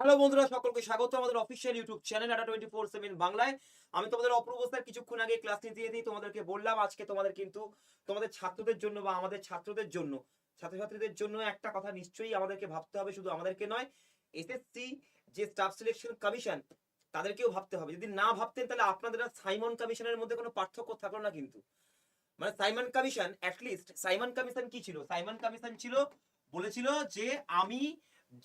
Hello বন্ধুরা, সকলকে স্বাগত আমাদের অফিসিয়াল ইউটিউব চ্যানেল আটা টোয়েন্টি ফোর সেভেন বাংলায়। আমি তোমাদের অপূর্ব স্যার কিছুক্ষণ আগে ক্লাস নিতে দিয়ে তোমাদেরকে বললাম আজকে তোমাদের কিন্তু তোমাদের ছাত্রদের জন্য বা আমাদের ছাত্রদের জন্য, ছাত্রছাত্রীদের জন্য একটা কথা নিশ্চয়ই আমাদেরকে ভাবতে হবে, শুধু আমাদেরকে নয় এসএসসি যে স্টাফ সিলেকশন কমিশন তাদেরকেও ভাবতে হবে। যদি না ভাবতেন তাহলে আপনাদের সাইমন কমিশনের মধ্যে কোনো পার্থক্য থাকল না কিন্তু। মানে Simon commission at least Simon commission কি ছিল? সাইমন কমিশন ছিল, বলেছিল যে আমি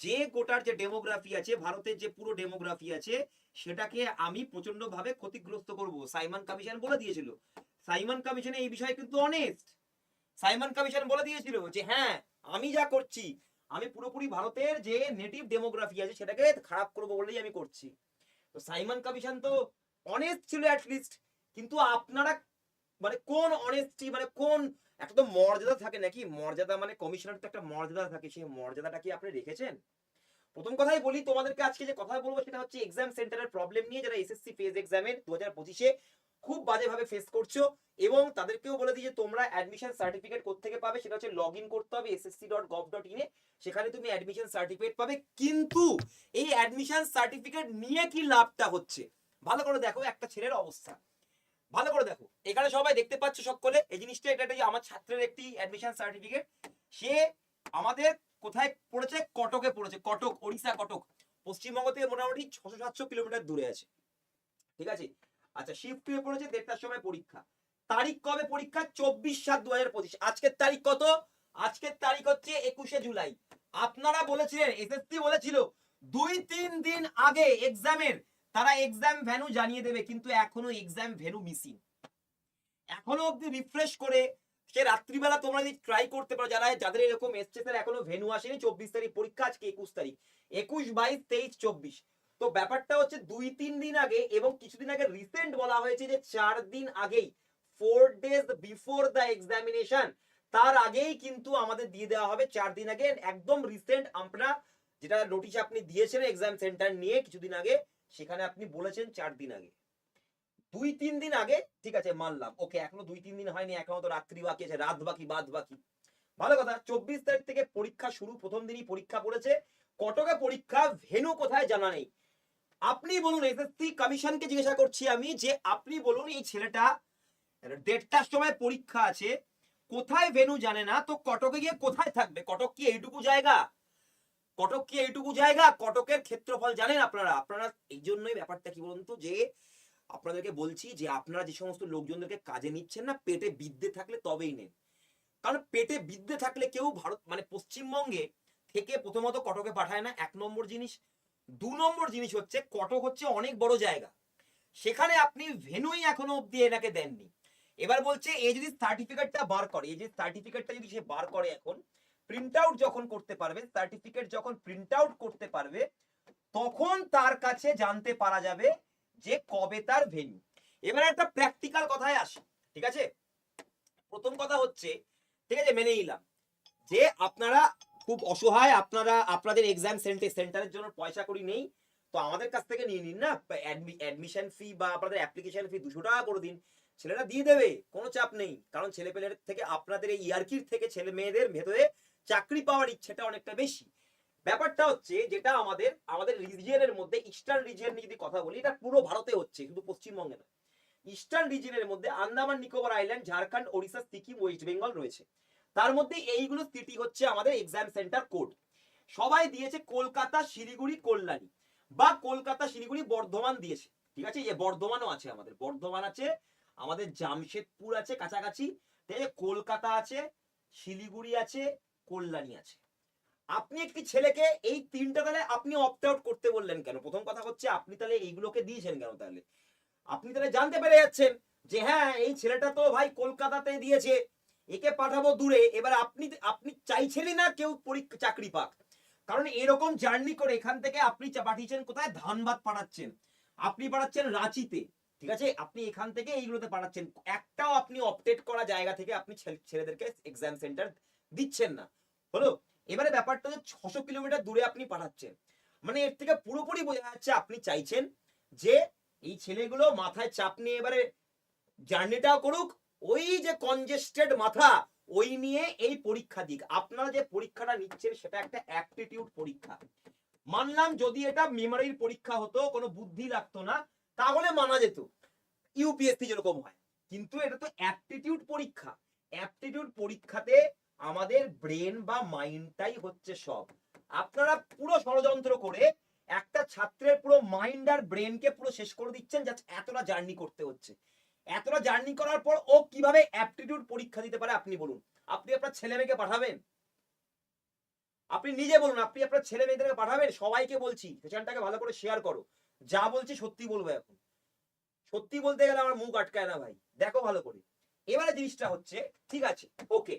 যে গোটার যে ডেমোগ্রাফি আছে, ভারতের যে পুরো ডেমোগ্রাফি আছে, সেটাকে আমি প্রচণ্ড ভাবে ক্ষতিগ্রস্ত করব। সাইমন কমিশন বলে দিয়েছিল। সাইমন কমিশনে এই বিষয়ে কিন্তু অনেস্ট সাইমন কমিশন বলে দিয়েছিল যে হ্যাঁ আমি যা করছি, আমি পুরোপুরি ভারতের যে নেটিভ ডেমোগ্রাফি আছে, সেটাকে খারাপ করব বলেই আমি করছি। তো সাইমন কমিশন তো অনেস্ট ছিল অ্যাটলিস্ট কিন্তু আপনারা মানে কোন অনেস্টি মানে কোন একটা তো মর্যাদা থাকে নাকি? মর্যাদা মানে কমিশনার তো একটা মর্যাদা থাকে। সেই মর্যাদাটা কি আপনি রেখেছেন? প্রথম কথাই বলি, তোমাদেরকে আজকে যে কথা বলব সেটা হচ্ছে এক্সাম সেন্টারের প্রবলেম নিয়ে যারা এসএসসি ফেজ এক্সামের দু হাজার পঁচিশে খুব বাজেভাবে ফেস করছ এবং তাদেরকেও বলে দিই যে তোমরা অ্যাডমিশন সার্টিফিকেট কোথেকে পাবে সেটা হচ্ছে লগ করতে হবে এসএসসি ডট গভ ডট ইনে সেখানে তুমি অ্যাডমিশন সার্টিফিকেট পাবে। কিন্তু এই অ্যাডমিশন সার্টিফিকেট নিয়ে কি লাভটা হচ্ছে? ভালো করে দেখো, একটা ছেলের অবস্থা। ভালো করে দেখো। এখানে সবাই দেখতে পাচ্ছ সকলে, এই জিনিসটা, এটা আমার ছাত্রের একটি অ্যাডমিশন সার্টিফিকেট সে আমাদের কোথায় পড়েছে? কটকে পড়েছে। কটক, ওড়িশা কটক। পশ্চিমবঙ্গ থেকে মোটামুটি ছশো সাতশো কিলোমিটার দূরে আছে। ঠিক আছে? আচ্ছা শিফট হয়ে পড়েছে, দেড়টার সময় পরীক্ষা। তারিখ কবে পরীক্ষা? চব্বিশ সাত দু পঁচিশ। আজকের তারিখ কত? আজকের তারিখ হচ্ছে একুশে জুলাই। আপনারা বলেছিলেন, এসএসসি বলেছিল, দুই তিন দিন আগে এক্সামের তারা এক্সাম ভ্যানু জানিয়ে দেবে, কিন্তু এখনও এক্সাম ভ্যানু মিসিং এখনও অব্দি রিফ্রেশ করে সে রাত্রিবেলা তোমরা যদি ট্রাই করতে পারো, যারা যাদের এরকম এসছে স্যার এখনও ভেনু আসেনি, চব্বিশ তারিখ পরীক্ষা আজকে একুশ তারিখ, একুশ, বাইশ, তেইশ, চব্বিশ। তো ব্যাপারটা হচ্ছে দুই, তিন দিন আগে এবং কিছুদিন আগে রিসেন্ট বলা হয়েছে যে চার দিন আগেই four days before the examination তার আগেই কিন্তু আমাদের দিয়ে দেওয়া হবে চার দিন আগে। একদম রিসেন্ট আমরা যেটা নোটিশ আপনি দিয়েছেন এক্সাম সেন্টার নিয়ে কিছুদিন আগে সেখানে আপনি বলেছেন চার দিন আগে। দুই, তিন দিন আগে, ঠিক আছে, মানলাম। ওকে, এখনও দুই, তিন দিন হয়নি, এখনও তো রাত্রি বাকি আছে, রাত বাকি, বাদ বাকি। ভালো কথা, চব্বিশ তারিখ থেকে পরীক্ষা শুরু, প্রথম দিনই পরীক্ষা পড়েছে। কটকে পরীক্ষা, ভেনু কোথায় জানা নেই। আপনি বলুন এসএসসি কমিশনকে জিজ্ঞাসা করছি আমি যে আপনি বলুন, এই ছেলেটা দেড়টার সময় পরীক্ষা আছে, কোথায় ভেনু জানে না, তো কটকে গিয়ে কোথায় থাকবে? কটক কি এইটুকু জায়গা? কটক কি এইটুকু জায়গা? কটকের ক্ষেত্রফল জানেন আপনারা। আপনারা এই জন্যই ব্যাপারটা কি বলুন তো, যে আপনাদেরকে বলছি যে আপনারা যে সমস্ত লোকজনদেরকে কাজে নিচ্ছেন না, পেটে বিদ্যে থাকলে তবেই নেন। কারণ পেটে বিদ্যে থাকলে কেউ ভারত মানে পশ্চিমবঙ্গে থেকে প্রথমত কটকে পাঠায় না। এক নম্বর জিনিস। দু নম্বর জিনিস হচ্ছে, কটক হচ্ছে অনেক বড় জায়গা। সেখানে আপনি ভেনুই এখনও অব্দি এনাকে দেননি। এবার বলছে এই যদি সার্টিফিকেটটা বার করে এই যে সার্টিফিকেটটা যদি সে বার করে এখন প্রিন্ট আউট যখন করতে পারবে সার্টিফিকেট যখন প্রিন্ট আউট করতে পারবে, তখন তার কাছে জানতে পারা যাবে যে কবে তার ভেন্যু এবার একটা প্র্যাকটিক্যাল কথায় আসি, ঠিক আছে? প্রথম কথা হচ্ছে, ঠিক আছে, মেনে নিলাম, যে আপনারা খুব অসহায়, আপনারা, আপনাদের এক্সাম সেন্টার সেন্টারের জন্য পয়সা করি নেই, তো আমাদের কাছ থেকে নিয়ে নিন না অ্যাডমিশন ফি বা আপনাদের অ্যাপ্লিকেশন ফি দুশো টাকা করে দিন, ছেলেরা দিয়ে দেবে, কোনো চাপ নেই, কারণ ছেলে পেলের থেকে, আপনাদের এই ইয়ার্কির থেকে ছেলে মেয়েদের ভেতরে চাকরি পাওয়ার ইচ্ছেটা অনেকটা বেশি। ব্যাপারটা হচ্ছে যেটা আমাদের আমাদের রিজিয়নের মধ্যে ইস্টার্ন রিজিয়ন যদি কথা বলি, এটা পুরো ভারতে হচ্ছে শুধু পশ্চিমবঙ্গে না ইস্টার্ন রিজিয়নের মধ্যে আন্দামান, নিকোবর আইল্যান্ড ঝাড়খণ্ড, ওড়িশা, সিকিম ওয়েস্ট বেঙ্গল রয়েছে। তার মধ্যে এইগুলো সিটি হচ্ছে আমাদের এক্সাম সেন্টার কোড সবাই দিয়েছে কলকাতা, শিলিগুড়ি, কল্যাণী। বা কলকাতা, শিলিগুড়ি, বর্ধমান দিয়েছে। ঠিক আছে? এই বর্ধমানও আছে আমাদের। বর্ধমান আছে, আমাদের জামশেদপুর আছে কাছাকাছি। কলকাতা আছে, শিলিগুড়ি আছে কল্যাণী আছে। আপনি একটি ছেলেকে এই তিনটা তাহলে আপনি অপ্ট আউট করতে বললেন কেন? প্রথম কথা হচ্ছে আপনি তাহলে এইগুলোকে দিয়েছেন কেন তাহলে? আপনি তাহলে জানতে পেরে যাচ্ছেন যে হ্যাঁ এই ছেলেটা তো ভাই কলকাতাতে দিয়েছে, একে পাঠাবো দূরে, এবার আপনি আপনি চাইছেনই না কেউ চাকরি পাক। কারণ এরকম জার্নি করে এখান থেকে আপনি পাঠিয়েছেন কোথায়? ধানবাদ পাঠাচ্ছেন। আপনি পাঠাচ্ছেন রাঁচিতে, ঠিক আছে? আপনি এখান থেকে এইগুলোতে পাঠাচ্ছেন। একটাও আপনি অপডেট করা জায়গা থেকে আপনি ছেলে- ছেলেদেরকে এক্সাম সেন্টার দিচ্ছেন না। হলো? এবারে ব্যাপারটা হচ্ছে ছশো কিলোমিটার দূরে আপনি পাঠাচ্ছেন। মানে এর থেকে পুরোপুরি বোঝা যাচ্ছে আপনি চাইছেন যে এই ছেলেগুলো মাথায় চাপ নিয়ে এবারে জার্নিটাও করুক, ওই যে কনজেস্টেড মাথা, ওই নিয়ে এই পরীক্ষা দিক। আপনারা যে পরীক্ষাটা নিচ্ছেন সেটা একটা অ্যাপটিটিউড পরীক্ষা। মানলাম যদি এটা মেমোরির পরীক্ষা হতো, কোনো বুদ্ধি লাগতো না, তাহলে মানা যেত। ইউপিএসসি যেরকম হয়। কিন্তু এটা তো অ্যাপটিটিউড পরীক্ষা। অ্যাপটিটিউড পরীক্ষাতে আমাদের ব্রেন বা মাইন্ডটাই হচ্ছে সব। আপনারা পুরো ষড়যন্ত্র করে একটা ছাত্রের পুরো মাইন্ড আর ব্রেনকে পুরো শেষ করে দিচ্ছেন যা এতটা জার্নি করতে হচ্ছে। এতটা জার্নি করার পর ও কীভাবে অ্যাপটিটিউড পরীক্ষা দিতে পারে আপনি বলুন। আপনি আপনার ছেলে মেয়েকে পাঠাবেন? আপনি নিজে বলুন, আপনি আপনার ছেলে মেয়েদেরকে পাঠাবেন? সবাইকে বলছি সেশনটাকে ভালো করে শেয়ার করো। যা বলছি সত্যি বলব এখন। সত্যি বলতে গেলে আমার মুখ আটকায় না ভাই। দেখো ভালো করে। এবারে জিনিসটা হচ্ছে, ঠিক আছে ওকে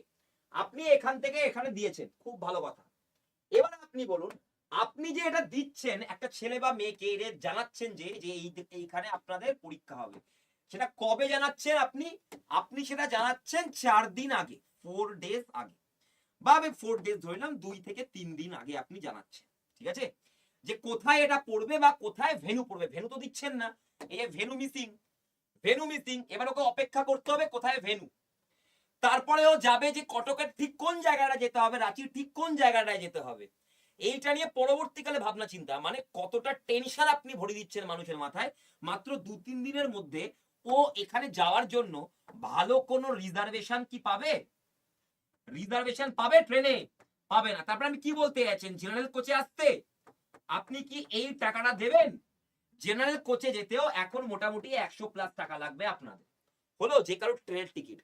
আপনি এখান থেকে এখানে দিয়েছেন, খুব ভালো কথা। এবার আপনি বলুন, আপনি যে এটা দিচ্ছেন, একটা ছেলে বা মেয়েকে এটা জানাচ্ছেন যে যে এই এইখানে আপনাদের পরীক্ষা হবে। সেটা কবে জানাচ্ছেন আপনি? আপনি সেটা জানাচ্ছেন চার দিন আগে ফোর ডেজ আগে। বা আমি ফোর ডেজ ধরলাম দুই থেকে তিন দিন আগে আপনি জানাচ্ছেন, ঠিক আছে? যে কোথায় এটা পড়বে বা কোথায় ভেনু পড়বে। ভেনু তো দিচ্ছেন না, এই ভেনু মিসিং ভেনু মিসিং এবার ওকে অপেক্ষা করতে হবে কোথায় ভেনু। তারপরে ও যাবে যে কটকের ঠিক কোন জায়গাটা যেতে হবে, রাঁচির ঠিক কোন জায়গাটায় যেতে হবে, এইটা নিয়ে পরবর্তীকালে ভাবনা চিন্তা। মানে কতটা টেনশন আপনি ভরে দিচ্ছেন মানুষের মাথায়, মাত্র দু তিন দিনের মধ্যে ও এখানে যাওয়ার জন্য ভালো কোনো রিজার্ভেশন কি পাবে? রিজার্ভেশন পাবে ট্রেনে পাবে না। তারপরে আমি কি বলতে যাচ্ছেন? জেনারেল কোচে আসতে? আপনি কি এই টাকাটা দেবেন? জেনারেল কোচে যেতেও এখন মোটামুটি একশো প্লাস টাকা লাগবে আপনাদের। হলো যে কারও ট্রেনের টিকিট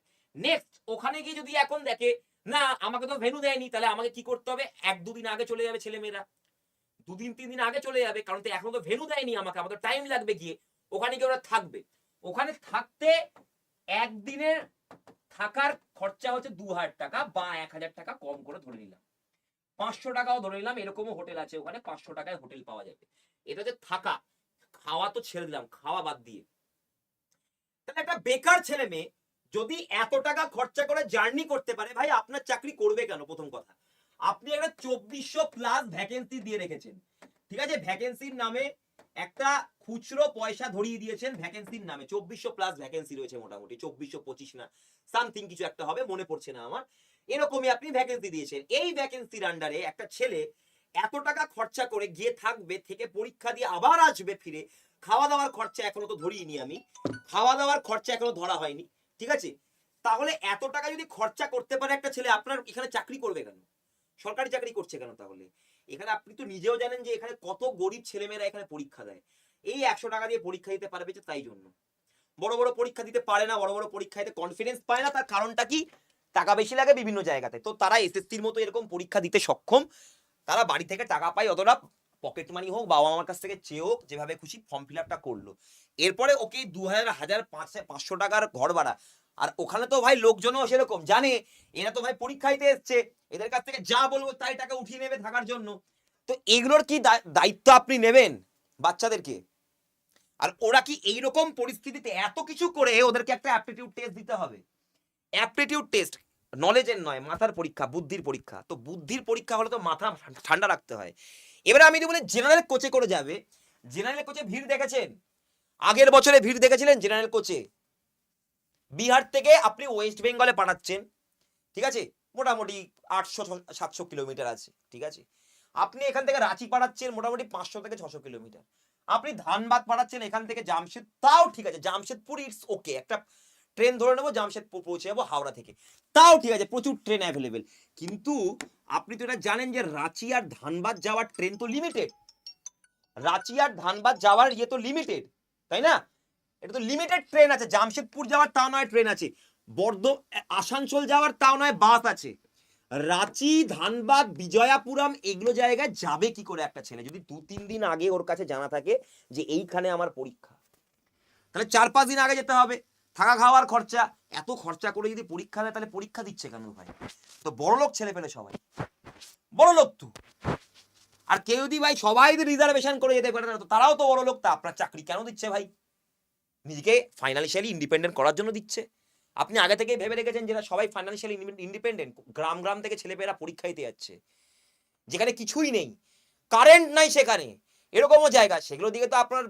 নেক্সট ওখানে গিয়ে যদি এখন দেখে, না, আমাকে তো ভেনু দেয়নি, তাহলে আমাকে কি করতে হবে? এক দুদিন আগে চলে যাবে ছেলে মেয়েরা দুদিন, তিন দিন আগে চলে যাবে, কারণ তো এখনও তো ভেনু দেয়নি আমাকে আমাকে টাইম লাগবে গিয়ে। ওখানে গিয়ে ওরা থাকবে। ওখানে থাকতে একদিনের থাকার খরচা হচ্ছে দু হাজার টাকা বা এক হাজার টাকা কম করে ধরে নিলাম। পাঁচশো টাকাও ধরে নিলাম, এরকমও হোটেল আছে, ওখানে পাঁচশো টাকায় হোটেল পাওয়া যাবে। এটা হচ্ছে থাকা। খাওয়া তো ছেড়ে দিলাম, খাওয়া বাদ দিয়ে। তাহলে একটা বেকার ছেলে মেয়ে যদি এত টাকা খরচা করে জার্নি করতে পারে, ভাই আপনার চাকরি করবে কেন? প্রথম কথা। আপনি একটা চব্বিশশো প্লাস ভ্যাকেন্সি দিয়ে রেখেছেন। ঠিক আছে? ভ্যাকেন্সির নামে একটা খুচরো পয়সা ধরিয়ে দিয়েছেন ভ্যাকেন্সির নামে। চব্বিশশো প্লাস ভ্যাকেন্সি রয়েছে মোটামুটি, চব্বিশশো পঁচিশ না সামথিং কিছু একটা হবে, মনে পড়ছে না আমার। এরকমই আপনি ভ্যাকেন্সি দিয়েছেন। এই ভ্যাকেন্সির আন্ডারে একটা ছেলে এত টাকা খরচা করে গিয়ে থাকবে, থেকে পরীক্ষা দিয়ে আবার আসবে ফিরে খাওয়া দাওয়ার খরচা এখনও তো ধরিনি আমি। খাওয়া দাওয়ার খরচা এখনও ধরা হয়নি। ঠিক আছে? তাহলে এত টাকা যদি খরচা করতে পারে একটা ছেলে, আপনার এখানে চাকরি করবে কেন? সরকারি চাকরি করছে কেন তাহলে? এখানে আপনি তো নিজেও জানেন যে এখানে কত গরিব ছেলেমেয়েরা এখানে পরীক্ষা দেয়। এই একশো টাকা দিয়ে পরীক্ষা দিতে পারবে যে তাই জন্য। বড় বড় পরীক্ষা দিতে পারে না, বড় বড় পরীক্ষা দিতে কনফিডেন্স পায় না, তার কারণটা কি? টাকা বেশি লাগে বিভিন্ন জায়গাতে। তো তারা এসএসসির মতো এরকম পরীক্ষা দিতে সক্ষম। তারা বাড়ি থেকে টাকা পায় অতটা পকেট মানি হোক বাবা মার কাছ থেকে চেয়ে হোক, যেভাবে খুশি ফর্ম ফিল আপটা করল। এরপরে ওকে দু হাজার হাজার পাঁচশো টাকার ঘর ভাড়া। আর ওখানে তো ভাই লোকজনও সেরকম, জানে? এরা তো ভাই পরীক্ষা দিতে এসছে। এদের কাছ থেকে যা বলব তাই টাকা উঠিয়ে নেবে থাকার জন্য। তো এগুলোর কি দায়- দায়িত্ব আপনি নেবেন বাচ্চাদেরকে? আর ওরা কি এইরকম পরিস্থিতিতে এত কিছু করে ওদেরকে একটা অ্যাপটিটিউড টেস্ট দিতে হবে? অ্যাপটিটিউড টেস্ট নলেজের নয়, মাথার পরীক্ষা, বুদ্ধির পরীক্ষা। তো বুদ্ধির পরীক্ষা হলে তো মাথা ঠান্ডা রাখতে হয়। এবারে আমি যদি বলি জেনারেল কোচে করে যাবে জেনারেল কোচে ভিড় দেখেছেন? আগের বছরে ভিড় দেখেছিলেন জেনারেল কোচে বিহার থেকে আপনি ওয়েস্ট বেঙ্গলে পাঠাচ্ছেন, ঠিক আছে? মোটামুটি আটশো সাতশো কিলোমিটার আছে, ঠিক আছে? আপনি এখান থেকে রাঁচি পাঠাচ্ছেন মোটামুটি পাঁচশো থেকে ছশো কিলোমিটার। আপনি ধানবাদ পাঠাচ্ছেন এখান থেকে জামশেদ, তাও ঠিক আছে, জামশেদপুর ইটস ওকে একটা ট্রেন ধরে নেব, জামশেদপুর পৌঁছে যাব, হাওড়া থেকে। তাও ঠিক আছে, প্রচুর ট্রেন অ্যাভেলেবেল কিন্তু আপনি তো এটা জানেন যে রাঁচি আর ধানবাদ যাওয়ার ট্রেন তো লিমিটেড রাঁচি আর ধানবাদ যাওয়ার ইয়ে তো লিমিটেড তাই না? এটা তো লিমিটেড ট্রেন আছে, জামশেদপুর যাওয়ার তাও নয় ট্রেন আছে, বর্ধ আসানসোল যাওয়ার তাও নয়, বাস আছে। রাঁচি, ধানবাদ, বিজয়াপুরম, এগুলো জায়গায় যাবে কি করে একটা ছেলে? যদি দু, তিন দিন আগে ওর কাছে জানা থাকে যে এইখানে আমার পরীক্ষা, তাহলে চার, পাঁচ দিন আগে যেতে হবে। থাকা খাওয়ার খরচা, এত খরচা করে যদি পরীক্ষা দেয়, তাহলে পরীক্ষা দিচ্ছে কেন ভাই? তো বড় লোক ছেলে পেলে সবাই। বড় লোক তো। আর কেউ যদি ভাই সবাই যদি রিজার্ভেশন করে যেতে পারে না তো তারাও তো বড় লোক তা আপনার চাকরি কেন দিচ্ছে ভাই? নিজেকে ফাইনান্সিয়ালি ইন্ডিপেন্ডেন্ট করার জন্য দিচ্ছে। আপনি আগে থেকে ভেবে রেখেছেন যেটা সবাই ফাইন্যান্সিয়ালি ইন্ডিপেন্ডেন্ট গ্রাম গ্রাম থেকে ছেলেমেয়েরা পরীক্ষা দিতে যাচ্ছে। যেখানে কিছুই নেই। কারেন্ট নাই সেখানে। এরকমও জায়গা সেগুলো দিকে তো আপনার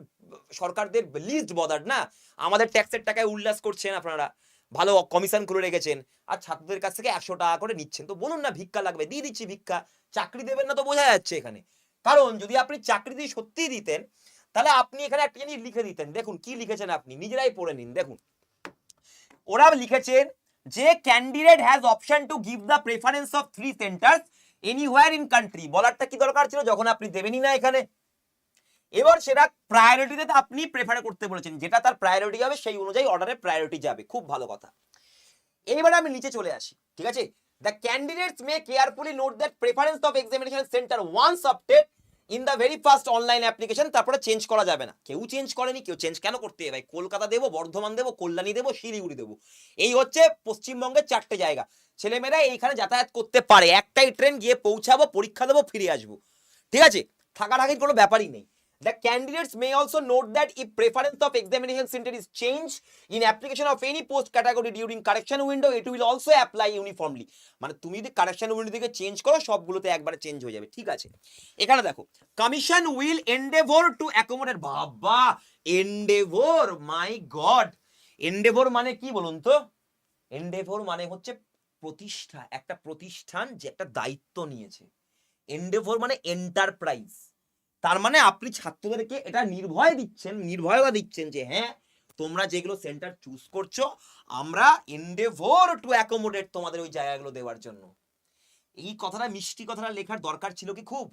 সরকারদের লিস্ট বদার না? আমাদের ট্যাক্সের টাকায় উল্লাস করছেন আপনারা। ভালো কমিশন করে রেখেছেন। আর ছাত্রদের কাছ থেকে একশো টাকা করে নিচ্ছেন। তো বলুন না, ভিক্ষা লাগবে। দিয়ে দিচ্ছি ভিক্ষা। চাকরি দেবেন না তো বোঝা যাচ্ছে এখানে। কারণ যদি আপনি চাকরিতে সত্যিই দিতেন, তাহলে আপনি এখানে একটা জিনিস লিখে দিতেন। দেখুন, কি লিখেছেন আপনি? নিজেরাই পড়ে নিন। দেখুন। ওরা লিখেছেন যে candidate has option to give the preference of three centres anywhere in country বলারটা কি দরকার ছিল? যখন আপনি দেবেনই না এখানে। এবার সেটা প্রায়োরিটিতে আপনি প্রেফার করতে বলেছেন, যেটা তার প্রায়োরিটি হবে সেই অনুযায়ী অর্ডারে প্রায়োরিটি যাবে, খুব ভালো কথা। এইবারে আমি নিচে চলে আসি, ঠিক আছে? The candidates may carefully note that preference of examination centre once update in the very first online application তারপরে চেঞ্জ করা যাবে না। কেউ চেঞ্জ করেনি, কেউ চেঞ্জ কেন করতে? ভাই কলকাতা দেবো, বর্ধমান দেবো, কল্যাণী দেবো, শিলিগুড়ি দেবো। এই হচ্ছে পশ্চিমবঙ্গের চারটে জায়গা। ছেলেমেয়েরা এইখানে যাতায়াত করতে পারে। একটাই ট্রেন গিয়ে পৌঁছাবো, পরীক্ষা দেবো, ফিরে আসব। ঠিক আছে? থাকা থাকির কোনো ব্যাপারই নেই। The candidates may also note that if preference of examination center is changed in application of any post category during correction window, it will also apply uniformly. মানে তুমি যদি কারেকশন উইন্ডো থেকে চেঞ্জ করো সবগুলোতে একবারে চেঞ্জ হয়ে যাবে ঠিক আছে এখানে দেখো commission will endeavour to accommodate বাবা এন্ডেভর মাই গড এন্ডেভর মানে কি বলুন তো এন্ডেভর মানে হচ্ছে প্রতিষ্ঠা একটা প্রতিষ্ঠান যে একটা দায়িত্ব নিয়েছে এন্ডেভর মানে এন্টারপ্রাইজ তার মানে আপনি ছাত্রদেরকে এটা নির্ভয় দিচ্ছেন, নির্ভয়তা দিচ্ছেন যে হ্যাঁ তোমরা যেগুলো সেন্টার চুজ করছ, আমরা এন্ডেভর টু অ্যাকোমোডেট তোমাদের ওই জায়গাগুলো দেওয়ার জন্য। এই কথাটা, মিষ্টি কথাটা লেখার দরকার ছিল কি খুব?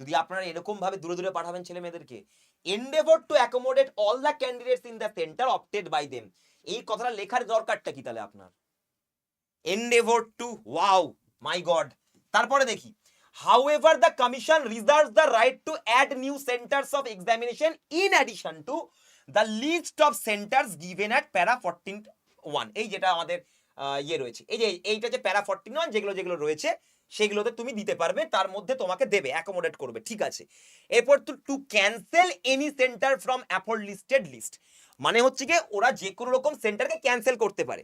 যদি আপনারা এরকম ভাবে দূরে দূরে পাঠাবেন ছেলে মেয়েদেরকে endeavour to accommodate all the candidates in the centre opted by them এই কথাটা লেখার দরকারটা কি তাহলে আপনার? Endeavour to wow my god তারপরে দেখি। However, the commission reserves the right to add new centers of examination in addition to the list of centers given at para 14 1 এই যেটা আমাদের ইয়ে রয়েছে। এই যে এইটা যে প্যারা 41 যেগুলো যেগুলো রয়েছে সেগুলোতে তুমি দিতে পারবে তার মধ্যে তোমাকে দেবে অ্যাকোমোডেট করবে ঠিক আছে? এরপর তো to cancel any centre from afford listed list মানে হচ্ছে কি ওরা যে কোনো রকম সেন্টারকে ক্যান্সেল করতে পারে।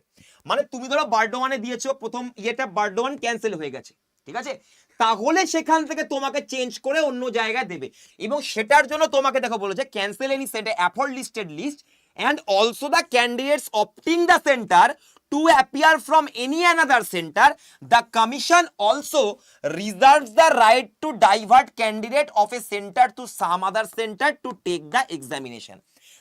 মানে তুমি ধরো বার্ডোয়ানে দিয়েছ প্রথম ইয়েটা বার্ডোয়ান ক্যান্সেল হয়ে গেছে। ঠিক আছে? তাহলে সেখান থেকে তোমাকে চেঞ্জ করে অন্য জায়গায় দেবে। এবং সেটার জন্য তোমাকে দেখো বলেছে cancel any centre afford listed list and also the candidates opting the centre to appear from any another centre the commission also reserve the right to divert candidate of a centre to some other centre to take the examination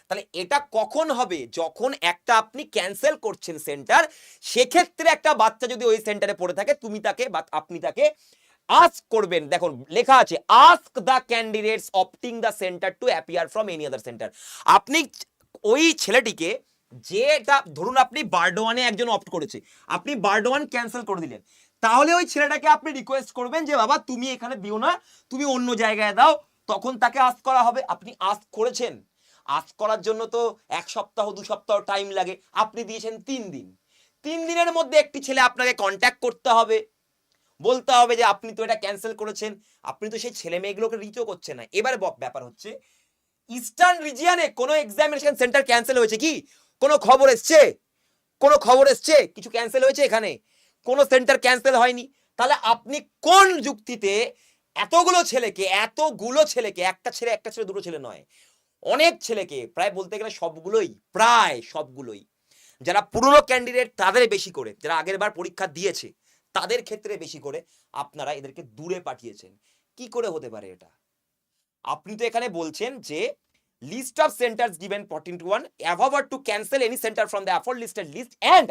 তাহলে এটা কখন হবে? যখন একটা আপনি cancel করছেন centre সেক্ষেত্রে একটা বাচ্চা যদি ওই সেন্টারে পড়ে থাকে, তুমি তাকে বা আপনি তাকে আস্ক করবেন। দেখুন, লেখা আছে ask the candidates opting the centre to appear from any other centre আপনি ওই ছেলেটিকে যেটা ধরুন আপনি বার্ডোয়ানে একজন অপ্ট করেছে, আপনি বার্ডোয়ান ক্যান্সেল করে দিলেন। তাহলে ওই ছেলেটাকে আপনি রিকোয়েস্ট করবেন যে, বাবা, তুমি এখানে দিও না, তুমি অন্য জায়গায় দাও। তখন তাকে আস্ক করা হবে। আপনি আস্ক করেছেন। আস্ক করার জন্য তো এক সপ্তাহ, দু সপ্তাহ টাইম লাগে। আপনি দিয়েছেন তিন দিন। তিন দিনের মধ্যে একটি ছেলে আপনাকে কন্ট্যাক্ট করতে হবে। বলতে হবে যে, আপনি তো এটা ক্যান্সেল করেছেন। আপনি তো সেই ছেলে মেয়েগুলোকে রিচও করছেন না। এবারে ব্যাপার হচ্ছে ইস্টার্ন রিজিয়ানে কোনো এক্সামিনেশন সেন্টার ক্যান্সেল হয়েছে কি? কোনো খবর এসছে? কোনো খবর এসছে? কিছু ক্যান্সেল হয়েছে এখানে? কোনো সেন্টার ক্যান্সেল হয়নি? তাহলে আপনি কোন যুক্তিতে এতগুলো ছেলেকে এতগুলো ছেলেকে, একটা ছেলে একটা ছেলে, দুটো ছেলে নয়। অনেক ছেলেকে প্রায় বলতে গেলে সবগুলোই, প্রায় সবগুলোই, যারা পুরনো ক্যান্ডিডেট তাদের বেশি করে, যারা আগের বার পরীক্ষা দিয়েছে, তাদের ক্ষেত্রে বেশি করে আপনারা এদেরকে দূরে পাঠিয়েছেন। কি করে হতে পারে এটা? আপনি তো এখানে বলছেন যে list of centres given fourteen to one ever to cancel any centre from the afford listed list and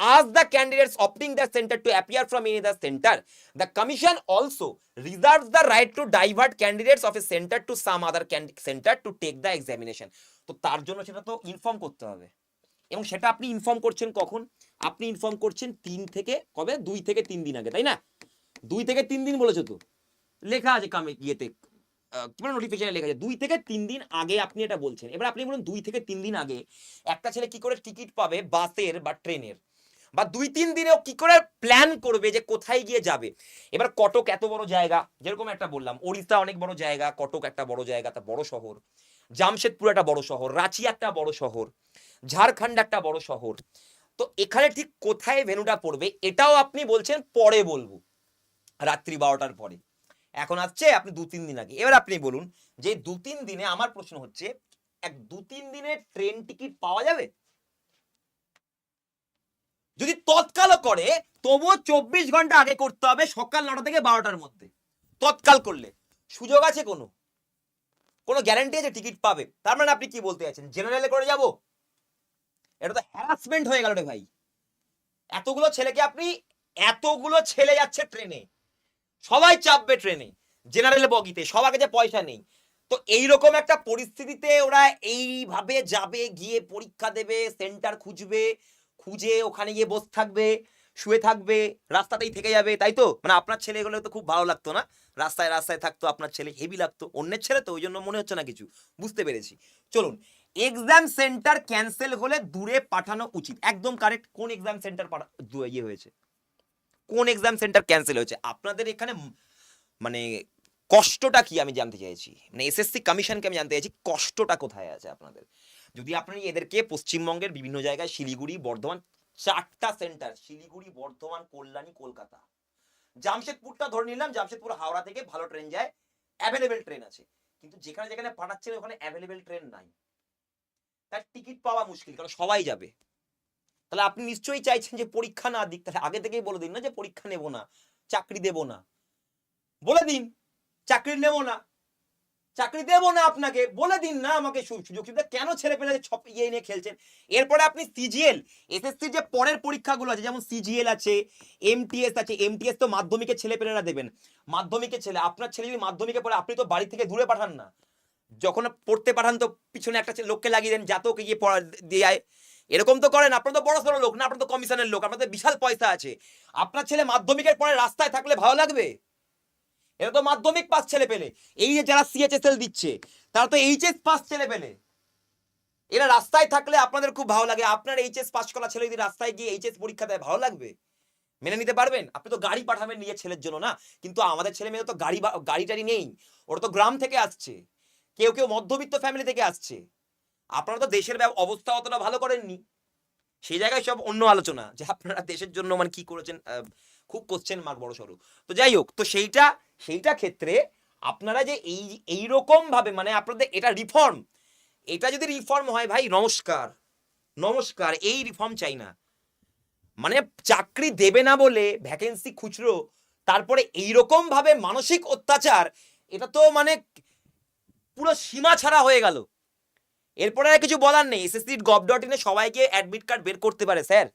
ask the candidates opting the center to appear from any other center. The commission also reserves the right to divert candidates of a center to some other center to take the examination. তো তার জন্য সেটা তো inform করতে হবে। এবং সেটা আপনি ইনফর্ম করছেন কখন? আপনি ইনফর্ম করছেন তিন থেকে কবে? দুই থেকে তিন দিন আগে তাই না? দুই থেকে তিন দিন বলেছ তো? লেখা আছে কামে আহ, কি বলে নোটিফিকেশনে লেখা আছে। দুই থেকে তিন দিন আগে আপনি এটা বলছেন। এবার আপনি বলুন দুই থেকে তিন দিন আগে একটা ছেলে কি করে টিকিট পাবে বাসের বা ট্রেনের? বা দুই, তিন দিনেও কি করে প্ল্যান করবে যে কোথায় গিয়ে যাবে? এবার কটক এত বড় জায়গা, যেরকম একটা বললাম, ওড়িশা অনেক বড় জায়গা, কটক একটা বড় জায়গা, একটা বড় শহর, জামশেদপুর একটা বড় শহর, রাঁচি একটা বড় শহর, ঝাড়খণ্ড একটা বড় শহর। তো এখানে ঠিক কোথায় ভেনুটা পড়বে, এটাও আপনি বলছেন, পরে বলব, রাত্রি বারোটার পরে। এখন আসছে, আপনি দু, তিন দিন আগে। এবার আপনি বলুন যে দু, তিন দিনে আমার প্রশ্ন হচ্ছে, এক দু, তিন দিনের ট্রেন টিকিট পাওয়া যাবে? যদি তৎকালও করে, তবুও চব্বিশ ঘণ্টা আগে করতে হবে সকাল নটা থেকে বারোটার মধ্যে। তৎকাল করলে। সুযোগ আছে কোনো? কোনো গ্যারান্টি আছে টিকিট পাবে? তার মানে আপনি কি বলতে চাচ্ছেন জেনারেলে করে যাব? এটা তো হ্যারাসমেন্ট হয়ে গেল রে ভাই। এতগুলো ছেলেকে আপনি এতগুলো ছেলে যাচ্ছে ট্রেনে সবাই চাপবে ট্রেনে জেনারেল বগিতে সবার কাছে পয়সা নেই। তো এইরকম একটা পরিস্থিতিতে ওরা এইভাবে যাবে, গিয়ে পরীক্ষা দেবে সেন্টার খুঁজবে খুঁজে ওখানে গিয়ে বসে থাকবে, শুয়ে থাকবে, রাস্তাতেই থেকে যাবে, তাই তো? মানে আপনার ছেলে হলে তো খুব ভালো লাগতো না? রাস্তায় রাস্তায় থাকতো, আপনার ছেলে হেভি লাগতো, অন্যের ছেলে তো ওই জন্য মনে হচ্ছে না কিছু, বুঝতে পেরেছি। চলুন এক্সাম সেন্টার ক্যান্সেল হলে দূরে পাঠানো উচিত। একদম কারেক্ট কোন এক্সাম সেন্টার ইয়ে হয়েছে? কোন এক্সাম সেন্টার ক্যান্সেল হয়েছে? আপনাদের এখানে মানে কষ্টটা কি আমি জানতে চাইছি? মানে এসএসসি কমিশনকে আমি জানতে চাইছি, কষ্টটা কোথায় আছে আপনাদের? যদি আপনি এদেরকে পশ্চিমবঙ্গের বিভিন্ন জায়গায় শিলিগুড়ি, বর্ধমান, চারটা সেন্টার শিলিগুড়ি, বর্ধমান, কল্যাণী, কলকাতা। জামশেদপুরটা ধরে নিলাম, জামশেদপুর হাওড়া থেকে ভালো ট্রেন যায় অ্যাভেলেবেল ট্রেন আছে। কিন্তু যেখানে যেখানে পাঠাচ্ছেন, ওখানে অ্যাভেলেবেল ট্রেন নাই। তার টিকিট পাওয়া মুশকিল, কারণ সবাই যাবে। তাহলে আপনি নিশ্চয়ই চাইছেন যে পরীক্ষা না দিক, তাহলে আগে থেকেই বলে দিন না যে পরীক্ষা নেব না, চাকরি দেব না। বলে দিন, চাকরি নেব না। চাকরি দেব না আপনাকে, বলে দিন না আমাকে সুযোগ সুবিধা। কেন ছেলে পেলে ছপ ইয়ে নিয়ে খেলছেন? এরপরে আপনি সিজিএল এসএসসি যে পরের পরীক্ষাগুলো আছে, যেমন সিজিএল আছে এমটিএস আছে এমটিএস তো মাধ্যমিকের ছেলে পেলেরা দেবেন। মাধ্যমিকের ছেলে, আপনার ছেলে যদি মাধ্যমিকে পড়ে, আপনি তো বাড়ি থেকে দূরে পাঠান না। যখন পড়তে পাঠান তো পিছনে একটা লোককে লাগিয়ে দেন, যাতে ওকে গিয়ে পড়া দিয়ে এরকম তো করেন, আপনার তো বড় সড়ো লোক না, আপনার তো কমিশনের লোক আপনার তো বিশাল পয়সা আছে। আপনার ছেলে মাধ্যমিকের পরে রাস্তায় থাকলে ভালো লাগবে? এটা তো মাধ্যমিক পাস ছেলে পেলে। এই যে যারা সিএচএসএল দিচ্ছে, তারা তো এইচএস পাস ছেলে পেলে। এরা রাস্তায় থাকলে আপনাদের খুব ভালো লাগে। আপনার এইচএস পাস করা ছেলে যদি রাস্তায় গিয়ে এইচএস পরীক্ষা দেয়, ভালো লাগবে? মেনে নিতে পারবেন? আপনি তো গাড়ি পাঠাবেন নিজের ছেলের জন্য, না? কিন্তু আমাদের ছেলে মেয়ে তো গাড়ি গাড়ি টাড়ি নেই। ওরা তো গ্রাম থেকে আসছে। কেউ কেউ মধ্যবিত্ত ফ্যামিলি থেকে আসছে। আপনারা তো দেশের অবস্থা অতটা ভালো করেননি। সেই জায়গায় সব অন্য আলোচনা। যে আপনারা দেশের জন্য মানে কি করেছেন খুব কোশ্চেন মার্ক বড় সড়ো তো যাই হোক, তো সেইটা সেইটা ক্ষেত্রে আপনারা যে এই, এইরকম ভাবে মানে আপনাদের এটা রিফর্ম এটা যদি রিফর্ম হয় ভাই, নমস্কার নমস্কার, এই রিফর্ম চাই না। মানে চাকরি দেবে না বলে ভ্যাকেন্সি খুচরো, তারপরে এইরকম ভাবে মানসিক অত্যাচার, এটা তো মানে পুরো সীমা ছাড়া হয়ে গেল। এরপরে আর কিছু বলার নেই। এসএসসি গভ ডট ইনে সবাইকে অ্যাডমিট কার্ড বের করতে পারে, স্যার।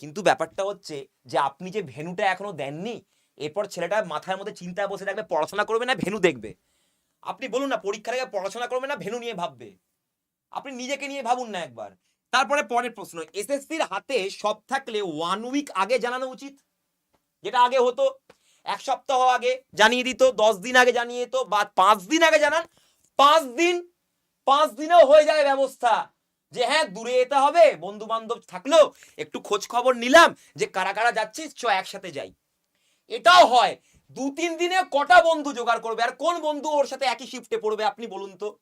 কিন্তু ব্যাপারটা হচ্ছে যে আপনি যে ভেনুটা এখনও দেননি এরপর ছেলেটা মাথার মধ্যে চিন্তা বসে থাকবে, পড়াশোনা করবে না, ভেনু দেখবে। আপনি বলুন না, পরীক্ষার আগে পড়াশোনা করবে না, ভেনু নিয়ে ভাববে। আপনি নিজেকে নিয়ে ভাবুন না একবার। তারপরে পরের প্রশ্ন, এসএসসির হাতে সব থাকলে ওয়ান উইক আগে জানানো উচিত? যেটা আগে হতো, এক সপ্তাহ আগে জানিয়ে দিত, দশ দিন আগে জানিয়ে দিত, বা পাঁচ দিন আগে জানান, পাঁচ দিন, পাঁচ দিনেও হয়ে যায় ব্যবস্থা। যে হ্যাঁ দূরে যেতে হবে বন্ধু বান্ধব থাকল একটু খোঁজ খবর নিলাম, যে কারা কারা যাচ্ছিস, চ, একসাথে যাই। এটাও হয়। দু, তিন দিনে কটা বন্ধু জোগাড় করবে? আর কোন বন্ধু ওর সাথে একই শিফটে পড়বে আপনি বলুন তো?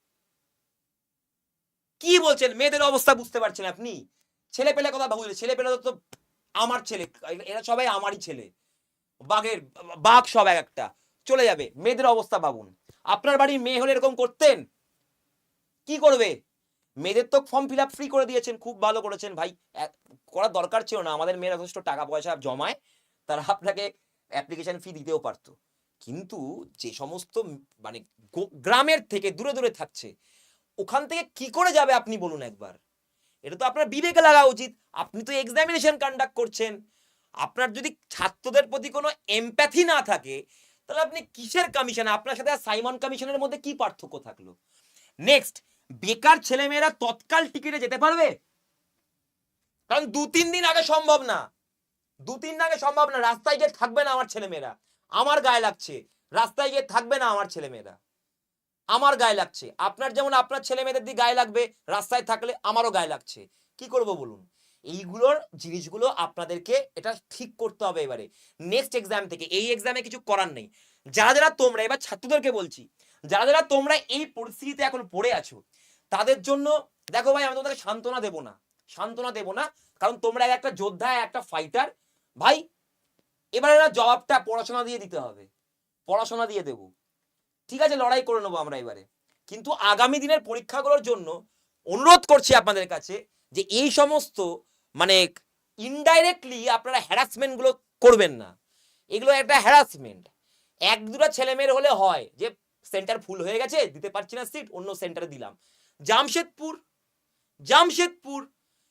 কি বলছেন? মেয়েদের অবস্থা বুঝতে পারছেন আপনি? ছেলে পেলে কথা ভাবুন ছেলে পেলে তো আমার ছেলে। এরা সবাই আমারই ছেলে। বাঘের, বাঘ সব এক একটা। চলে যাবে। মেয়েদের অবস্থা ভাবুন। আপনার বাড়ির মেয়ে হলে এরকম করতেন? কি করবে? মেয়েদের তো ফর্ম ফিল ফ্রি করে দিয়েছেন। খুব ভালো করেছেন ভাই। করার দরকার ছিল না। আমাদের মেয়েরা যথেষ্ট টাকা পয়সা জমায়। তারা আপনাকে অ্যাপ্লিকেশন ফি দিতেও পারতো। কিন্তু যে সমস্ত মানে গ্রামের থেকে দূরে দূরে থাকছে, ওখান থেকে কি করে যাবে আপনি বলুন একবার? এটা তো আপনার বিবেকে লাগা উচিত। আপনি তো এক্সামিনেশন কন্ডাক্ট করছেন। আপনার যদি ছাত্রদের প্রতি কোনো এমপ্যাথি না থাকে, তাহলে আপনি কিসের কমিশন আপনার সাথে সাইমন কমিশনের মধ্যে কি পার্থক্য থাকল? নেক্সট বেকার ছেলেমেয়েরা তৎকাল টিকিটে যেতে পারবে? কারণ দু তিন দিন আগে সম্ভব না। দু তিন আগে সম্ভব না, রাস্তায় গিয়ে থাকবে না আমার ছেলেমেয়েরা। আমার গায়ে লাগছে। রাস্তায় গিয়ে থাকবে না আমার ছেলেমেয়েরা। আমার গায়ে লাগছে। আপনার যেমন আপনার ছেলে মেয়েদের দিয়ে গায়ে লাগবে, রাস্তায় থাকলে আমারও গায়ে লাগছে। কি করব বলুন? এইগুলোর জিনিসগুলো আপনাদেরকে এটা ঠিক করতে হবে এবারে। নেক্সট এক্সাম থেকে। এই এক্সামে কিছু করার নেই। যারা যারা তোমরা, এবার ছাত্রদেরকে বলছি, যারা যারা তোমরা এই পরিস্থিতিতে এখন পড়ে আছো, তাদের জন্য, দেখো ভাই, আমি তোমাদেরকে সান্ত্বনা দেবো না। সান্ত্বনা দেবো না। কারণ তোমরা একটা যোদ্ধা একটা ফাইটার ভাই, এবারে না জবাবটা পড়াশোনা দিয়ে দিতে হবে। পড়াশোনা দিয়ে দেবো। ঠিক আছে, লড়াই করে নেব আমরা এবারে। কিন্তু আগামী দিনের পরীক্ষাগুলোর জন্য অনুরোধ করছি আপনাদের কাছে যে এই সমস্ত মানে ইনডাইরেক্টলি আপনারা হ্যারাসমেন্টগুলো করবেন না। এগুলো একটা হ্যারাসমেন্ট এক দুটা ছেলে মেয়ের হলে হয় যে সেন্টার ফুল হয়ে গেছে, দিতে পারছি না সিট অন্য সেন্টারে দিলাম। জামশেদপুর জামশেদপুর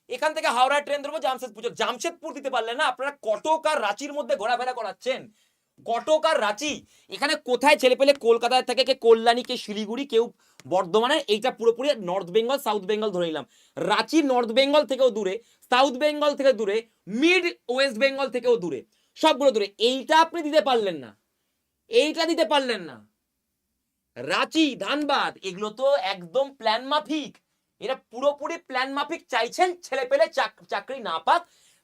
এখান থেকে হাওড়ায় ট্রেন ধরবো জামশেদপুর জামশেদপুর দিতে পারলে না আপনারা কটক আর রাঁচির মধ্যে ঘোরাফেরা করাচ্ছেন। কটক আর রাঁচি, এখানে কোথায় ছেলে পেলে কলকাতায় থেকে, কে কল্যাণী, কে শিলিগুড়ি, কেউ বর্ধমানে, এইটা পুরোপুরি নর্থ বেঙ্গল, সাউথ বেঙ্গল ধরে নিলাম। রাঁচি নর্থ বেঙ্গল থেকেও দূরে, সাউথ বেঙ্গল থেকে দূরে, মিড ওয়েস্ট বেঙ্গল থেকেও দূরে, সবগুলো দূরে। এইটা আপনি দিতে পারলেন না। এইটা দিতে পারলেন না। রাঁচি, ধানবাদ, এগুলো তো একদম প্ল্যান মাফিক। এরা পুরোপুরি প্ল্যান মাফিক চাইছেন, ছেলে পেলে চাকরি না পাক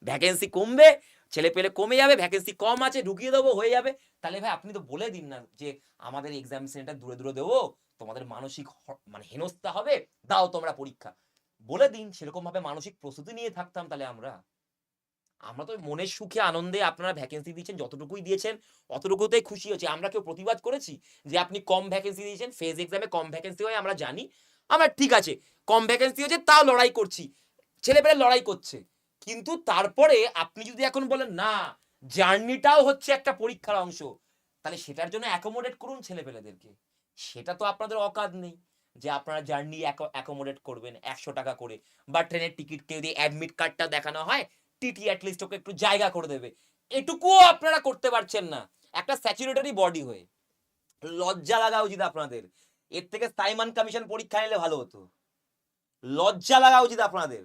ভ্যাকেন্সি কমবে, ছেলে পেলে কমে যাবে ভ্যাকেন্সি কম আছে, ঢুকিয়ে দেবো, হয়ে যাবে। তাহলে ভাই, আপনি তো বলে দিন না যে আমাদের এক্সাম সেন্টার দূরে দূরে দেবো, তোমাদের মানসিক মানে হেনস্থা হবে, দাও তোমরা পরীক্ষা। বলে দিন, সেরকম ভাবে মানসিক প্রস্তুতি নিয়ে থাকতাম তাহলে আমরা। আমরা তো মনের সুখে, আনন্দে আপনারা ভ্যাকেন্সি দিয়েছেন, যতটুকুই দিয়েছেন, অতটুকুতেই খুশি হচ্ছে আমরা কেউ প্রতিবাদ করেছি যে, আপনি কম ভ্যাকেন্সি দিয়েছেন ফেজ এক্সামে কম ভ্যাকেন্সি হয়, আমরা জানি। আমরা ঠিক আছে, কম ভ্যাকেন্সি হয়েছে, তাও লড়াই করছি। ছেলেপেলে লড়াই করছে। কিন্তু তারপরে আপনি যদি এখন বলেন, না, জার্নিটাও হচ্ছে একটা পরীক্ষার অংশ, তাহলে সেটার জন্য অ্যাকোমোডেট করুন ছেলেপেলেদেরকে। সেটা তো আপনাদের অকাজ নেই যে আপনারা জার্নি অ্যাকোমোডেট করবেন একশো টাকা করে। বা ট্রেনের টিকিট কেউ দিয়ে অ্যাডমিট কার্ডটা দেখানো হয় টিটি অ্যাটলিস্ট ওকে একটু জায়গা করে দেবে। এটুকুও আপনারা করতে পারছেন না। একটা স্যাচুরেটরি বডি হয়ে। লজ্জা লাগা উচিত আপনাদের। এর থেকে সাইমান কমিশন পরীক্ষা নিলে ভালো হতো। লজ্জা লাগা উচিত আপনাদের।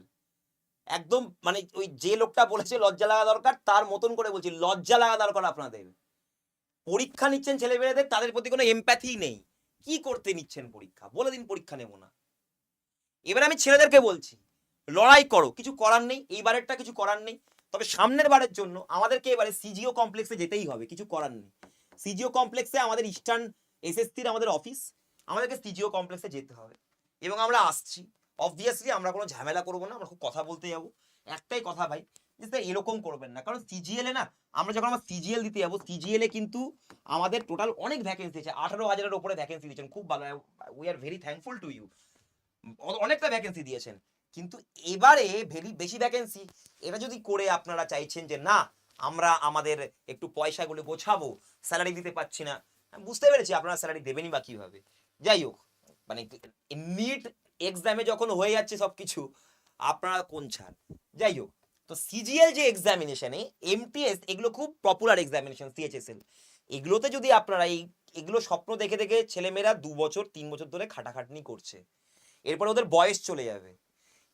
একদম মানে ওই যে লোকটা বলেছে লজ্জা লাগা দরকার, তার মতন করে বলছি, লজ্জা লাগা দরকার আপনাদের। পরীক্ষা নিচ্ছেন ছেলেমেয়েদের তাদের প্রতি কোনো এমপ্যাথি নেই। কি করতে নিচ্ছেন পরীক্ষা? বলে দিন পরীক্ষা নেব না। এবার আমি ছেলেদেরকে বলছি, লড়াই করো। কিছু করার নেই এইবারেরটা কিছু করার নেই। তবে সামনের বারের জন্য আমাদেরকে এবারে সিজিও কমপ্লেক্সে যেতেই হবে, কিছু করার নেই। সিজিও কমপ্লেক্সে আমাদের ইস্টার্ন এসএসসির আমাদের অফিস আমাদেরকে সিজিও কমপ্লেক্সে যেতে হবে। এবং আমরা আসছি। অবভিয়াসলি আমরা কোনো ঝামেলা করব না, আমরা খুব কথা বলতে যাব। একটাই কথা ভাই, যে স্যার এরকম করবেন না। কারণ সিজিএল না, আমরা যখন আমরা সিজিএল দিতে যাব সিজিএল কিন্তু আমাদের টোটাল অনেক ভ্যাকেন্সি আছে। আঠারো হাজারের উপরে ভ্যাকেন্সি দিয়েছেন, খুব ভালো। We are very thankful to you অনেকটা ভ্যাকেন্সি দিয়েছেন। কিন্তু এবারে ভেরি, বেশি ভ্যাকেন্সি এটা যদি করে আপনারা চাইছেন যে না, আমরা আমাদের একটু পয়সাগুলো গোছাবো স্যালারি দিতে পারছি না। বুঝতে পেরেছি আপনারা স্যালারি দেবেনই বা কীভাবে। যাই হোক মানে নিট এক্সামে যখন হয়ে যাচ্ছে সবকিছু, আপনারা কোন ছাড়? যাই হোক, তো সিজিএল যে এক্সামিনেশনে এমটিএস এগুলো খুব পপুলার এক্সামিনেশন সিএইচএসএল এগুলোতে যদি আপনারা এই, এগুলো স্বপ্ন দেখে দেখে ছেলেমেয়েরা দু বছর, তিন বছর ধরে খাটাখাটনি করছে। এরপরে ওদের বয়স চলে যাবে।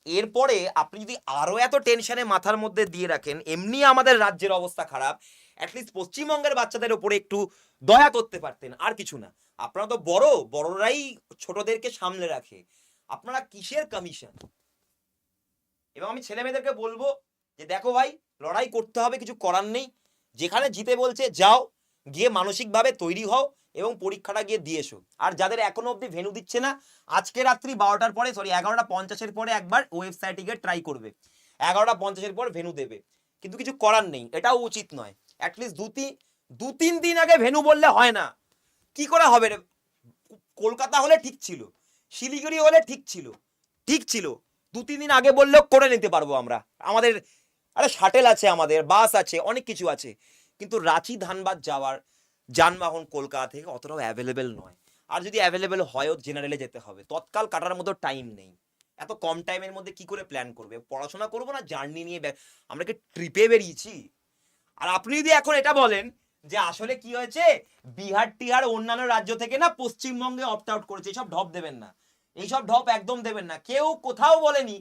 এরপরে আপনি যদি আরও এত টেনশনে মাথার মধ্যে দিয়ে রাখেন, এমনি আমাদের রাজ্যের অবস্থা খারাপ অ্যাটলিস্ট পশ্চিমবঙ্গের বাচ্চাদের ওপরে একটু দয়া করতে পারতেন, আর কিছু না। আপনারা তো বড়, বড়রাই ছোটদেরকে সামলে রাখে। আপনারা কিসের কমিশন এবং আমি ছেলে মেয়েদেরকে বলব যে, দেখো ভাই, লড়াই করতে হবে, কিছু করার নেই। যেখানে জিতে বলছে, যাও, গিয়ে মানসিকভাবে তৈরি হও এবং পরীক্ষাটা গিয়ে দিয়ে এসো। আর যাদের এখনও অবধি ভেনু দিচ্ছে না, আজকে রাত্রি বারোটার পরে সরি এগারোটা পঞ্চাশের পরে একবার ওয়েবসাইটে গিয়ে ট্রাই করবে। এগারোটা পঞ্চাশের পর ভেনু দেবে। কিন্তু কিছু করার নেই, এটাও উচিত নয়। অ্যাটলিস্ট দু তিন দু তিন দিন আগে ভেনু বললে হয় না। কি করে হবে রে? কলকাতা হলে ঠিক ছিল, শিলিগুড়ি হলে ঠিক ছিল ঠিক ছিল। দু তিন দিন আগে বললেও করে নিতে পারব আমরা। আমাদের, আরে শাটেল আছে আমাদের, বাস আছে, অনেক কিছু আছে। কিন্তু রাঁচি ধানবাদ যাওয়ার যানবাহন কলকাতা থেকে অতটাও অ্যাভেলেবেল নয়। আর যদি অ্যাভেলেবেল হয়ও জেনারেলে যেতে হবে। তৎকাল কাটার মতো টাইম নেই। এত কম টাইমের মধ্যে কি করে প্ল্যান করবে? পড়াশোনা করব না? জার্নি নিয়ে আমরা কি ট্রিপে বেরিয়েছি? আর আপনি যদি এখন এটা বলেন যে আসলে কি হয়েছে? বিহার টিহার অন্যান্য রাজ্য থেকে না পশ্চিমবঙ্গে অপ্ট আউট করেছে, এইসব ঢপ দেবেন না। এইসব ঢপ একদম দেবেন না। কেউ কোথাও বলেনি,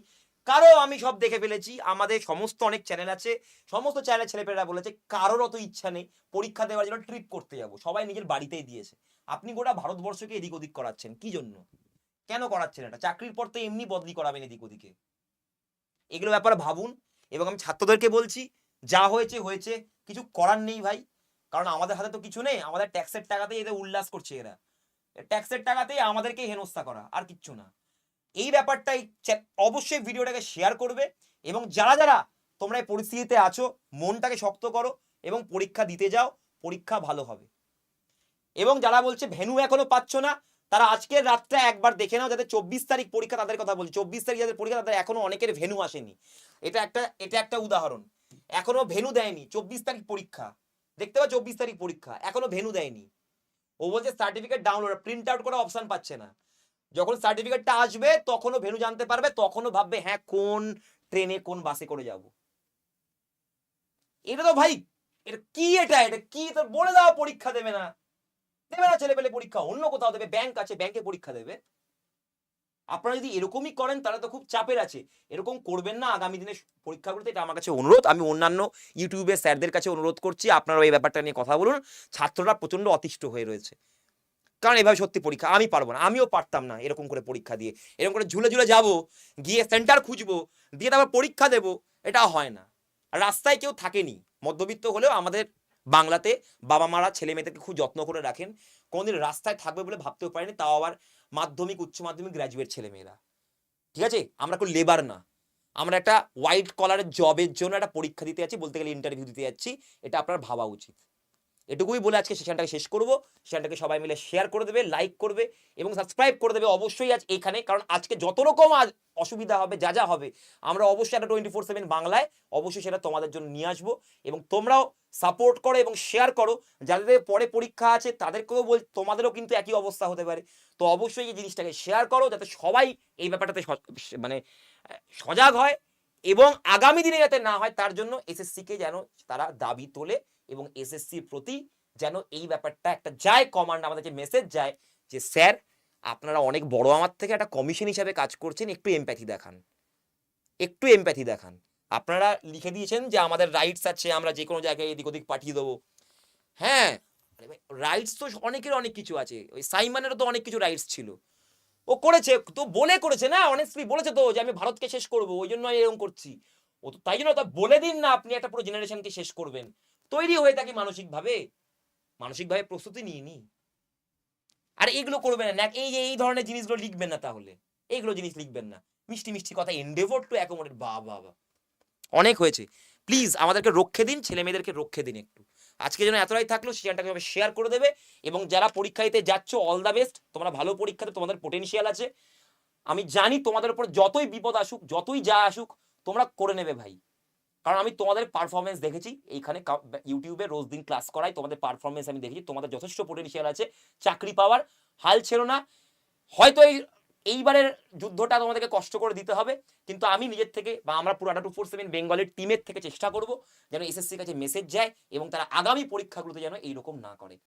কারও আমি সব দেখে ফেলেছি, আমাদের সমস্ত অনেক চ্যানেল আছে, সমস্ত চ্যানেলের ছেলেপেলেরা বলেছে, কারোর অত ইচ্ছা নেই, পরীক্ষা দেওয়ার জন্য ট্রিপ করতে যাব, সবাই নিজের বাড়িতেই দিয়েছে। আপনি গোটা ভারতবর্ষকে এদিক ওদিক করাচ্ছেন, কি জন্য? কেন করাচ্ছেন এটা? চাকরির পর তো এমনি বদলি করাবেন এদিক ওদিকে। এগুলো ব্যাপারে ভাবুন, এবং আমি ছাত্রদেরকে বলছি যা হয়েছে হয়েছে। কিছু করার নেই ভাই। কারণ আমাদের হাতে তো কিছু নেই। আমাদের ট্যাক্সের টাকাতেই এদের উল্লাস করছে এরা। ট্যাক্সের টাকাতেই আমাদেরকে হেনস্থা করা, আর কিচ্ছু না। এই ব্যাপারটাই অবশ্যই ভিডিওটাকে শেয়ার করবে এবং যারা যারা তোমরা এই পরিস্থিতিতে আছো, মনটাকে শক্ত করো এবং পরীক্ষা দিতে যাও, পরীক্ষা ভালো হবে। এবং যারা বলছে ভেনু এখনও পাচ্ছ না, তারা আজকের রাতটা একবার দেখে নাও যাদের চব্বিশ তারিখ পরীক্ষা তাদের কথা বলছি। চব্বিশ তারিখ যাদের পরীক্ষা, তাদের এখনও অনেকের ভেনু আসেনি। এটা একটা এটা একটা উদাহরণ। এখনও ভেনু দেয়নি, চব্বিশ তারিখ পরীক্ষা। দেখতে পাচ্ছ চব্বিশ তারিখ পরীক্ষা, এখনও ভেনু দেয়নি। ও বলছে সার্টিফিকেট ডাউনলোড প্রিন্ট আউট করা অপশন পাচ্ছে না। যখন সার্টিফিকেটটা আসবে, তখনও ভেনু জানতে পারবে, তখনও ভাববে হ্যাঁ কোন ট্রেনে, কোন বাসে করে যাব। এটা তো ভাই এটা কি এটা? এটা কি তো বলে দাও, পরীক্ষা দেবে না। দেবে না ছেলে পেলে পরীক্ষা, অন্য কোথাও দেবে ব্যাংক আছে ব্যাংকে পরীক্ষা দেবে। আপনারা যদি এরকমই করেন, তাহলে তো খুব চাপের আছে। এরকম করবেন না, আগামী দিনে পরীক্ষাগুলোতে এটা আমার কাছে অনুরোধ। আমি অন্যান্য ইউটিউবে স্যারদের কাছে অনুরোধ করছি আপনারা এই ব্যাপারটা নিয়ে কথা বলুন। ছাত্ররা প্রচণ্ড অতিষ্ঠ হয়ে রয়েছে। কারণ এভাবে সত্যি পরীক্ষা, আমি পারব না, আমিও পারতাম না এরকম করে পরীক্ষা দিয়ে। এরকম করে ঝুলে ঝুলে যাব, গিয়ে সেন্টার খুঁজবো, দিয়ে তারপর পরীক্ষা দেবো, এটা হয় না। রাস্তায় কেউ থাকেনি। মধ্যবিত্ত হলেও আমাদের বাংলাতে বাবা মারা ছেলে মেয়েদেরকে খুব যত্ন করে রাখেন। কোনোদিন রাস্তায় থাকবে বলে ভাবতেও পারিনি, তাও আবার মাধ্যমিক, উচ্চ মাধ্যমিক গ্র্যাজুয়েট ছেলেমেয়েরা। ঠিক আছে? আমরা কোনো লেবার না। আমরা একটা হোয়াইট কলারের জবের জন্য একটা পরীক্ষা দিতে যাচ্ছি, বলতে গেলে ইন্টারভিউ দিতে যাচ্ছি, এটা আপনার ভাবা উচিত। এটুকুই বলে আজকে সেশনটাকে শেষ করব। সেশনটাকে সবাই মিলে শেয়ার করে দেবে লাইক করবে এবং সাবস্ক্রাইব করে দেবে অবশ্যই আজ এখানে। কারণ আজকে যত রকম অসুবিধা হবে, যা যা হবে, আমরা অবশ্যই একটা টোয়েন্টি ফোর সেভেন বাংলায় অবশ্যই সেটা তোমাদের জন্য নিয়ে আসব এবং তোমরাও সাপোর্ট করো এবং শেয়ার করো। যাদের পরে পরীক্ষা আছে, তাদেরকেও বল, তোমাদেরও কিন্তু একই অবস্থা হতে পারে। তো অবশ্যই এই জিনিসটাকে শেয়ার করো যাতে সবাই এই ব্যাপারটাতে মানে সজাগ হয় এবং আগামী দিনে যাতে না হয়, তার জন্য এসএসসিকে যেন তারা দাবি তোলে এবং এসএসসির প্রতি যেন এই ব্যাপারটা একটা যায় কমান্ড আমাদেরকে মেসেজ যায় যে, স্যার, আপনারা অনেক বড় আমার থেকে একটা কমিশন হিসাবে কাজ করছেন, একটু এমপ্যাথি দেখান। একটু এমপ্যাথি দেখান। আপনারা লিখে দিয়েছেন যে, আমাদের রাইটস আছে, আমরা যে কোনো জায়গায় এদিক ওদিক পাঠিয়ে দেবো। হ্যাঁ রাইটস তো অনেকের অনেক কিছু আছে। ওই সাইমানেরও তো অনেক কিছু রাইটস ছিল। ও করেছে, তো বলে করেছে না অনেস্টলি বলেছে তো যে, আমি ভারতকে শেষ করব, ওই জন্য এরকম করছি। ও তো তাই জন্য বলে দিন না, আপনি একটা পুরো জেনারেশনকে শেষ করবেন। তৈরি হয়ে থাকি মানসিকভাবে মানসিকভাবে প্রস্তুতি নিয়ে নি আর এগুলো করবেন না এই যে, এই ধরনের জিনিসগুলো লিখবেন না তাহলে। এইগুলো জিনিস লিখবেন না। মিষ্টি মিষ্টি কথা এন্ডেভর টু অ্যাকোমোডেট বা বাবা অনেক হয়েছে। প্লিজ আমাদেরকে রক্ষে দিন, ছেলে মেয়েদেরকে রক্ষে দিন একটু। আজকে যেন এতটাই থাকল শেয়ারটাকে শেয়ার করে দেবে এবং যারা পরীক্ষা দিতে যাচ্ছ অল দ্য বেস্ট তোমরা ভালো পরীক্ষাতে, তোমাদের পোটেনশিয়াল আছে। আমি জানি তোমাদের উপর যতই বিপদ আসুক, যতই যা আসুক, তোমরা করে নেবে ভাই। কারণ আমি তোমাদের পারফরমেন্স দেখেছি। এইখানে ইউটিউবে রোজ দিন ক্লাস করাই, তোমাদের পারফরমেন্স আমি দেখেছি। তোমাদের যথেষ্ট পোটেনশিয়াল আছে, চাকরি পাওয়ার, হাল ছিল না। হয়তো এই, এইবারের যুদ্ধটা তোমাদেরকে কষ্ট করে দিতে হবে, কিন্তু আমি নিজের থেকে বা আমরা পুরো টু ফোর সেভেন বেঙ্গলের টিমের থেকে চেষ্টা করব যেন এসএসসির কাছে মেসেজ যায় এবং তারা আগামী পরীক্ষাগুলোতে যেন এইরকম না করে।